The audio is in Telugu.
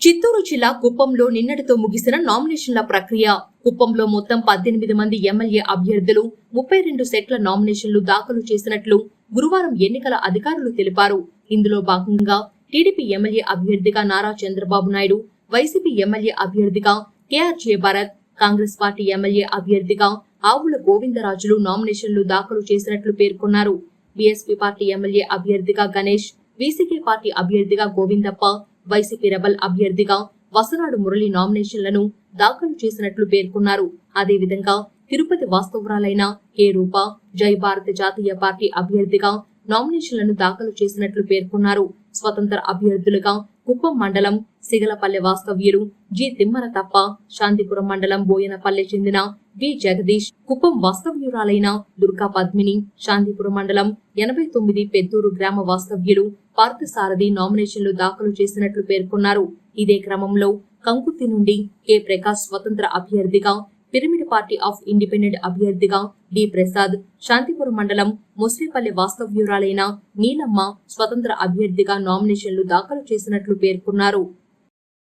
చిత్తూరు జిల్లా కుప్పంలో నిన్నటితో ముగిసిన నామినేషన్ల ప్రక్రియ. కుప్పంలో మొత్తం పద్దెనిమిది మంది ఎమ్మెల్యే అభ్యర్థులు ముప్పై రెండు సెట్ల నామినేషన్లు దాఖలు చేసినట్లు గురువారం ఎన్నికల అధికారులు తెలిపారు. ఇందులో భాగంగా టీడీపీ ఎమ్మెల్యే అభ్యర్థిగా నారా చంద్రబాబు నాయుడు వైసీపీ ఎమ్మెల్యే అభ్యర్థిగా KRJ Bharat Congress party MLA అభ్యర్థిగా ఆవుల గోవిందరాజులు నామినేషన్లు దాఖలు చేసినట్లు పేర్కొన్నారు. బీఎస్పీ పార్టీ ఎమ్మెల్యే అభ్యర్థిగా గణేష్ వీసీకే పార్టీ అభ్యర్థిగా గోవిందప్ప వైసీపీ రెబల్ అభ్యర్థిగా వసనాడు మురళి నామినేషన్లను దాఖలు చేసినట్లు పేర్కొన్నారు. అదేవిధంగా తిరుపతి వాస్తవరాలైన కె రూప జై భారత జాతీయ పార్టీ అభ్యర్థిగా నామినేషన్లను దాఖలు చేసినట్లు పేర్కొన్నారు. స్వతంత్ర అభ్యర్థులుగా కుప్పం మండలం సిగలపల్లె వాస్తవ్యులు జి తిమ్మర తప్ప శాంతిపురం మండలం బోయనపల్లె చెందిన వి జగదీష్ కుప్పం వాస్తవ్యురాలైన దుర్గా పద్మిని శాంతిపురం మండలం ఎనభై తొమ్మిది పెద్దూరు గ్రామ వాస్తవ్యులు పార్థసారథి నామినేషన్లు దాఖలు చేసినట్లు పేర్కొన్నారు. ఇదే క్రమంలో కంకుర్తి నుండి కె. ప్రకాష్ స్వతంత్ర అభ్యర్థిగా పిరమిడ్ పార్టీ ఆఫ్ ఇండిపెండెంట్ అభ్యర్థిగా డి. ప్రసాద్ శాంతిపురం మండలం ముస్లిపల్లి వాస్తవ్యురాలైన నీలమ్మ స్వతంత్ర అభ్యర్థిగా నామినేషన్లు దాఖలు చేసినట్లు పేర్కొన్నారు.